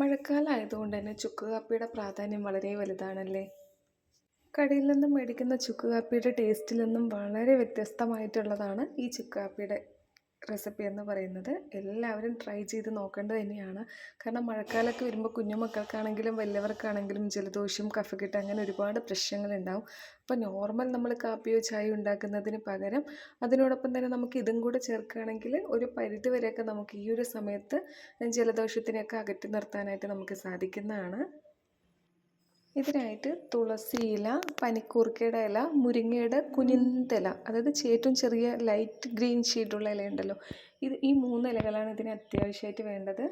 മഴക്കാലം ആയതുകൊണ്ട് തന്നെ ചുക്ക് കാപ്പിയുടെ പ്രാധാന്യം വളരെ വലുതാണല്ലേ? കടയിൽ നിന്നും മേടിക്കുന്ന ചുക്ക് കാപ്പിയുടെ ടേസ്റ്റിൽ നിന്നും വളരെ വ്യത്യസ്തമായിട്ടുള്ളതാണ് ഈ ചുക്ക് കാപ്പിയുടെ റെസിപ്പി എന്ന് പറയുന്നത് എല്ലാവരും ട്രൈ ചെയ്ത് നോക്കേണ്ടത് തന്നെയാണ്. കാരണം മഴക്കാലമൊക്കെ വരുമ്പോൾ കുഞ്ഞുമക്കൾക്കാണെങ്കിലും വലിയവർക്കാണെങ്കിലും ജലദോഷം കഫക്കെട്ട് അങ്ങനെ ഒരുപാട് പ്രശ്നങ്ങളുണ്ടാവും. അപ്പോൾ നോർമൽ നമ്മൾ കാപ്പിയോ ചായയോ ഉണ്ടാക്കുന്നതിന് പകരം അതിനോടൊപ്പം തന്നെ നമുക്ക് ഇതും കൂടെ ചേർക്കുകയാണെങ്കിൽ ഒരു പരിധി വരെയൊക്കെ നമുക്ക് ഈ ഒരു സമയത്ത് ജലദോഷത്തിനെയൊക്കെ അകറ്റി നിർത്താനായിട്ട് നമുക്ക് സാധിക്കുന്നതാണ്. ഇതിനായിട്ട് തുളസി ഇല പനിക്കൂർക്കയുടെ ഇല മുരിങ്ങയുടെ കുനിന്തല അതായത് ഏറ്റവും ചെറിയ ലൈറ്റ് ഗ്രീൻ ഷെയ്ഡുള്ള ഇലയുണ്ടല്ലോ ഇത് ഈ മൂന്ന് ഇലകളാണ് ഇതിന് അത്യാവശ്യമായിട്ട് വേണ്ടത്.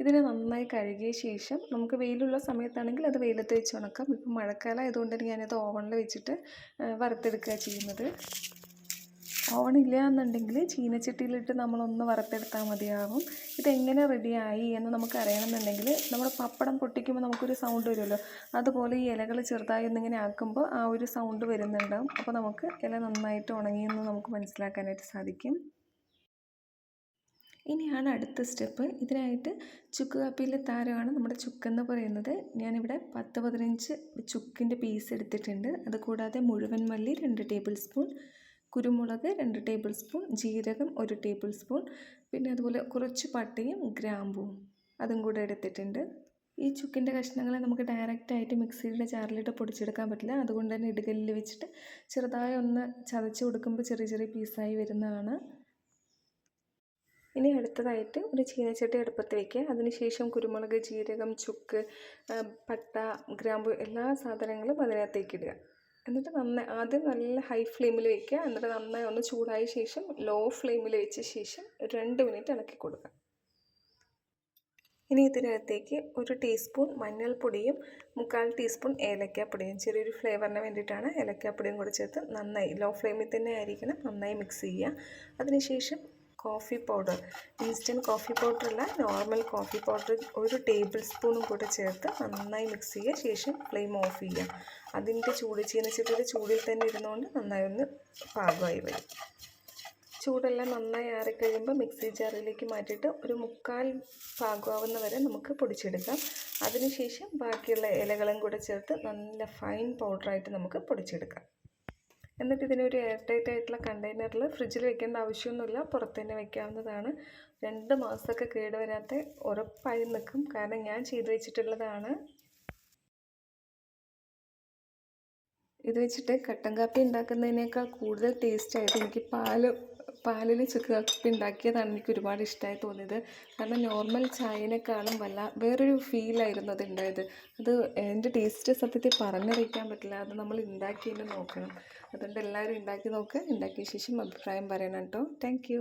ഇതിനെ നന്നായി കഴുകിയ ശേഷം നമുക്ക് വെയിലുള്ള സമയത്താണെങ്കിൽ അത് വെയിലത്ത് വെച്ച് ഉണക്കാം. ഇപ്പം മഴക്കാലം ആയതുകൊണ്ട് ഞാനത് ഓവണിൽ വെച്ചിട്ട് വറുത്തെടുക്കുക ചെയ്യുന്നത്. ഓവണില്ല എന്നുണ്ടെങ്കിൽ ചീനച്ചട്ടിയിലിട്ട് നമ്മളൊന്ന് വറുത്തെടുത്താൽ മതിയാവും. ഇതെങ്ങനെ റെഡിയായി എന്ന് നമുക്ക് അറിയണമെന്നുണ്ടെങ്കിൽ നമ്മൾ പപ്പടം പൊട്ടിക്കുമ്പോൾ നമുക്കൊരു സൗണ്ട് വരുമല്ലോ. അതുപോലെ ഈ ഇലകൾ ചെറുതായി ഒന്നിങ്ങനെ ആക്കുമ്പോൾ ആ ഒരു സൗണ്ട് വരുന്നുണ്ടാവും. അപ്പോൾ നമുക്ക് ഇല നന്നായിട്ട് ഉണങ്ങിയെന്ന് നമുക്ക് മനസ്സിലാക്കാനായിട്ട് സാധിക്കും. ഇനിയാണ് അടുത്ത സ്റ്റെപ്പ്. ഇതിനായിട്ട് ചുക്ക് കാപ്പിയിലെ താരമാണ് നമ്മുടെ ചുക്കെന്ന് പറയുന്നത്. ഞാനിവിടെ പത്ത് പതിനഞ്ച് ചുക്കിന്റെ പീസ് എടുത്തിട്ടുണ്ട്. അതുകൂടാതെ മുഴുവൻ മല്ലി രണ്ട് ടേബിൾ സ്പൂൺ. കുരുമുളക് രണ്ട് ടേബിൾ സ്പൂൺ ജീരകം ഒരു ടേബിൾ സ്പൂൺ പിന്നെ അതുപോലെ കുറച്ച് പട്ടയും ഗ്രാമ്പും അതും കൂടെ എടുത്തിട്ടുണ്ട്. ഈ ചുക്കിന്റെ കഷ്ണങ്ങളെ നമുക്ക് ഡയറക്റ്റായിട്ട് മിക്സിയുടെ ജാറിലിട്ട് പൊടിച്ചെടുക്കാൻ പറ്റില്ല. അതുകൊണ്ട് തന്നെ ഇടുകല്ലിൽ വെച്ചിട്ട് ചെറുതായി ഒന്ന് ചതച്ച് കൊടുക്കുമ്പോൾ ചെറിയ ചെറിയ പീസായി വരുന്നതാണ്. ഇനി അടുത്തതായിട്ട് ഒരു ചീനച്ചട്ടി അടുപ്പത്ത് വയ്ക്കുക അതിനുശേഷം കുരുമുളക് ജീരകം ചുക്ക് പട്ട ഗ്രാമ്പു എല്ലാ സാധനങ്ങളും അതിനകത്തേക്ക് ഇടുക. എന്നിട്ട് നന്നായി ആദ്യം നല്ല ഹൈ ഫ്ലെയിമിൽ വെക്കുക എന്നിട്ട് നന്നായി ഒന്ന് ചൂടായ ശേഷം ലോ ഫ്ലെയിമിൽ വെച്ച ശേഷം രണ്ട് മിനിറ്റ് ഇളക്കി കൊടുക്കുക. ഇനി ഇതിനകത്തേക്ക് ഒരു ടീസ്പൂൺ മഞ്ഞൾപ്പൊടിയും മുക്കാൽ ടീസ്പൂൺ ഏലക്കാപ്പൊടിയും ചെറിയൊരു ഫ്ലേവറിന് വേണ്ടിയിട്ടാണ് ഏലക്കാപ്പൊടിയും കൂടി ചേർത്ത് നന്നായി ലോ ഫ്ലെയിമിൽ തന്നെ ആയിരിക്കണം. നന്നായി മിക്സ് ചെയ്യുക. അതിനുശേഷം coffee powder instant coffee powder അല്ല നോർമൽ കോഫി പൗഡർ ഒരു ടേബിൾ സ്പൂണും കൂടെ ചേർത്ത് നന്നായി മിക്സ് ചെയ്യുക. ശേഷം ഫ്ലെയിം ഓഫ് ചെയ്യുക. അതിന്റെ ചൂട് ചീനച്ചട്ടിയുടെ ചൂടിൽ തന്നെ ഇരുന്നുകൊണ്ട് നന്നായി ഒന്ന് പാകമായി വരും. ചൂടെല്ലാം നന്നായി ആറിക്കഴിയുമ്പോൾ മിക്സി ജാറിലേക്ക് മാറ്റിയിട്ട് ഒരു മുക്കാൽ പാകമാവുന്ന വരെ നമുക്ക് പൊടിച്ചെടുക്കാം. അതിനുശേഷം ബാക്കിയുള്ള ഇലകളും കൂടെ ചേർത്ത് നല്ല ഫൈൻ പൗഡറായിട്ട് നമുക്ക് പൊടിച്ചെടുക്കാം. എന്നിട്ട് ഇതിനൊരു എയർ ടൈറ്റ് ആയിട്ടുള്ള കണ്ടെയ്നറിൽ ഫ്രിഡ്ജിൽ വെക്കേണ്ട ആവശ്യമൊന്നുമില്ല. പുറത്ത് തന്നെ വെക്കാവുന്നതാണ്. രണ്ട് മാസമൊക്കെ കേടുവരാത്ത ഉറപ്പായി നിൽക്കും. കാരണം ഞാൻ ചെയ്തു വെച്ചിട്ടുള്ളതാണ്. ഇത് വെച്ചിട്ട് കട്ടൻ കാപ്പി ഉണ്ടാക്കുന്നതിനേക്കാൾ കൂടുതൽ ടേസ്റ്റായിട്ട് എനിക്ക് പാൽ പാലിൽ ചുക്ക് കാപ്പി ഉണ്ടാക്കിയതാണ് എനിക്ക് ഒരുപാട് ഇഷ്ടമായി തോന്നിയത്. കാരണം നോർമൽ ചായനേക്കാളും വല്ല വേറൊരു ഫീലായിരുന്നു അത് ഉണ്ടായത് അത് എന്റെ ടേസ്റ്റ് സത്യത്തിൽ പറഞ്ഞറിയിക്കാൻ പറ്റില്ല. അത് നമ്മൾ ഉണ്ടാക്കിയതിന് നോക്കണം. അതുകൊണ്ട് എല്ലാവരും ഉണ്ടാക്കി നോക്കുക ഉണ്ടാക്കിയ ശേഷം അഭിപ്രായം പറയണം കേട്ടോ. താങ്ക്